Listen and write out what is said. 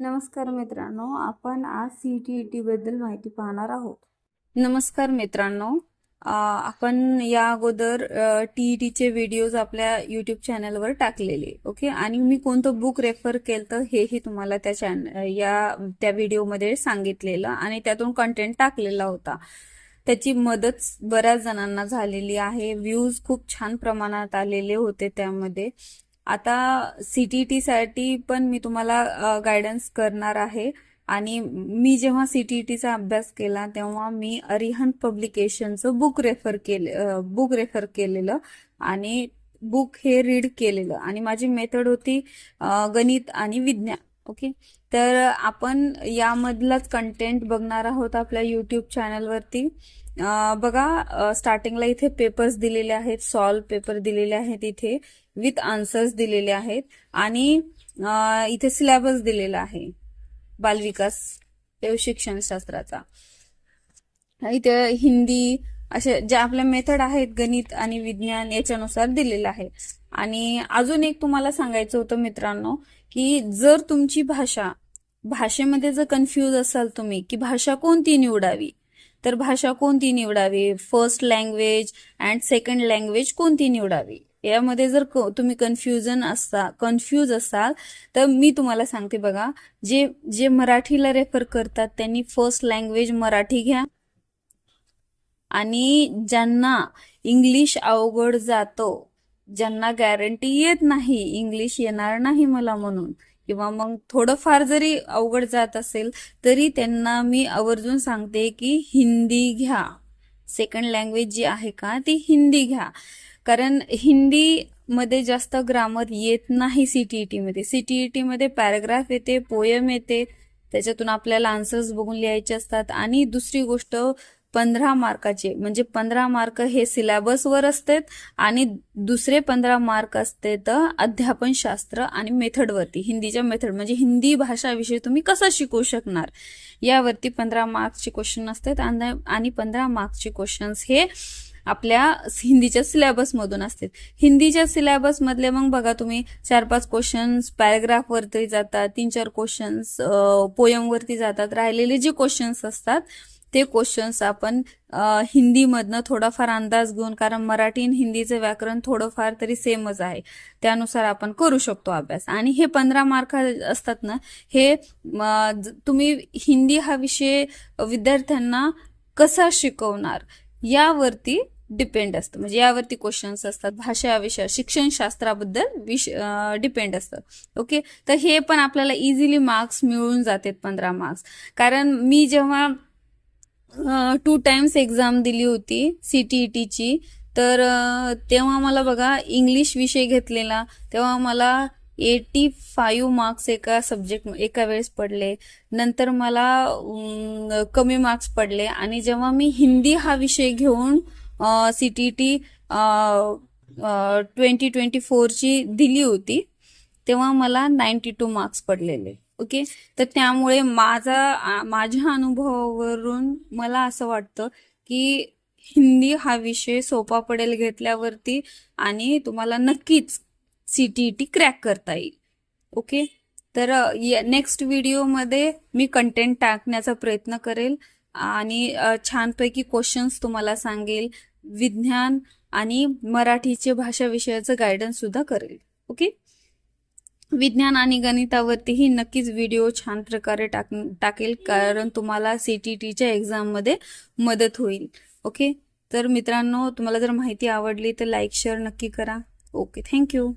नमस्कार मित्रांनो आपण आज सी टी ई टी बद्दल माहिती पाहणार आहोत. नमस्कार मित्रांनो आपण या अगोदर टी ई टीचे व्हिडिओज आपल्या युट्यूब चॅनलवर टाकलेले ओके? आणि मी कोणतं बुक रेफर केलं हेही तुम्हाला त्या चॅन या त्या व्हिडिओमध्ये सांगितलेलं आणि त्यातून कंटेंट टाकलेला होता. त्याची मदत बऱ्याच जणांना झालेली आहे व्ह्यूज खूप छान प्रमाणात आलेले होते त्यामध्ये. आता सीटीईटीसाठी पण मी तुम्हाला गायडन्स करणार आहे. आणि मी जेव्हा सीटीईटीचा अभ्यास केला तेव्हा मी अरिहंत पब्लिकेशनचं बुक रेफर केले बुक रेफर केलेलं आणि बुक हे रीड केलेलं. आणि माझी मेथड होती गणित आणि विज्ञान. ओके? तर आपण यामधलाच कंटेंट बघणार आहोत आपल्या युट्यूब चॅनलवरती बघा स्टार्टिंगला इथे पेपर्स दिलेले आहेत सॉल्व पेपर दिलेले आहेत इथे विथ आन्सर्स दिलेले आहेत आणि इथे सिलेबस दिलेला आहे बालविकास शिक्षणशास्त्राचा इथे हिंदी असे ज्या आपल्या मेथड आहेत गणित आणि विज्ञान याच्यानुसार दिलेलं आहे. आणि अजून एक तुम्हाला सांगायचं होतं मित्रांनो की जर तुमची भाषा भाषेमध्ये जर कन्फ्यूज असाल तुम्ही की भाषा कोणती निवडावी? तर भाषा कोणती निवडावी? First language and second language कोणती निवडावी? यामध्ये जर तुम्ही कन्फ्युजन असता कन्फ्यूज असाल तर मी तुम्हाला सांगते बघा जे जे मराठीला रेफर करतात त्यांनी फर्स्ट लँग्वेज मराठी घ्या. आणि ज्यांना इंग्लिश अवघड जातो ज्यांना गॅरंटी येत नाही इंग्लिश येणार नाही मला म्हणून किंवा मग थोडंफार जरी अवघड जात असेल तरी त्यांना मी आवर्जून सांगते की हिंदी घ्या. सेकंड लँग्वेज जी आहे का ती हिंदी घ्या. कारण हिंदी मध्ये जास्त ग्रामर येत नाही सीटीईटी मध्ये. सीटीईटी मध्ये पॅराग्राफ येते पोयम येते त्याच्यातून आपल्याला आन्सर्स बघून लिहायचे असतात. आणि दुसरी गोष्ट पंधरा मार्काचे म्हणजे पंधरा मार्क हे सिलेबसवर असतात आणि दुसरे पंधरा मार्क असते तर अध्यापन शास्त्र आणि मेथडवरती हिंदीच्या मेथड म्हणजे हिंदी भाषा विषय तुम्ही कसा शिकू शकणार? यावरती पंधरा मार्क्सचे क्वेश्चन असतात आणि आणि पंधरा मार्क्सचे क्वेश्चन्स हे आपल्या हिंदीच्या सिलेबसमधून असतात. हिंदीच्या सिलॅबसमधले मग बघा तुम्ही चार पाच क्वेश्चन्स पॅरेग्राफवरती जातात तीन चार क्वेश्चन्स पोयमवरती जातात राहिलेले जे क्वेश्चन्स असतात ते क्वेश्चन्स आपण हिंदीमधनं थोडाफार अंदाज घेऊन कारण मराठी आणि हिंदीचं व्याकरण थोडंफार तरी सेमच आहे. त्यानुसार आपण करू शकतो अभ्यास. आणि हे पंधरा मार्क असतात ना हे म, तुम्ही हिंदी हा विषय विद्यार्थ्यांना कसा शिकवणार यावरती डिपेंड असतं. म्हणजे यावरती क्वेश्चन्स असतात. भाषा विषय शिक्षणशास्त्राबद्दल विष डिपेंड असतं. ओके तर हे पण आपल्याला इझिली मार्क्स मिळून जातात पंधरा मार्क्स कारण मी जेव्हा टू टाइम्स एक्झाम दिली होती सीटीईटीची तर तेव्हा मला बघा इंग्लिश विषय घेतलेला. तेव्हा मला एटी फाईव्ह मार्क्स एका सब्जेक्ट एका वेळेस पडले. नंतर मला कमी मार्क्स पडले. आणि जेव्हा मी हिंदी हा विषय घेऊन सीटीईटी ट्वेंटी ट्वेंटी फोरची दिली होती तेव्हा मला नाईन्टी टू मार्क्स पडलेले. ओके? तर त्यामुळे माझा माझ्या अनुभवावरून मला असं वाटतं की हिंदी हा विषय सोपा पडेल घेतल्यावरती आणि तुम्हाला नक्कीच सीटीईटी क्रॅक करता येईल. ओके? तर नेक्स्ट व्हिडिओमध्ये मी कंटेंट टाकण्याचा प्रयत्न करेल आणि छानपैकी क्वेश्चन्स तुम्हाला सांगेल विज्ञान आणि मराठीचे भाषा विषयाचं गायडन्स सुद्धा करेल. ओके? विज्ञान आणि गणितावरतीही नक्कीच व्हिडिओ छान प्रकारे टाक टाकेल कारण तुम्हाला सीटीटीच्या एक्झाममध्ये मदत होईल. ओके तर मित्रांनो तुम्हाला जर माहिती आवडली तर लाईक शेअर नक्की करा. Okay thank you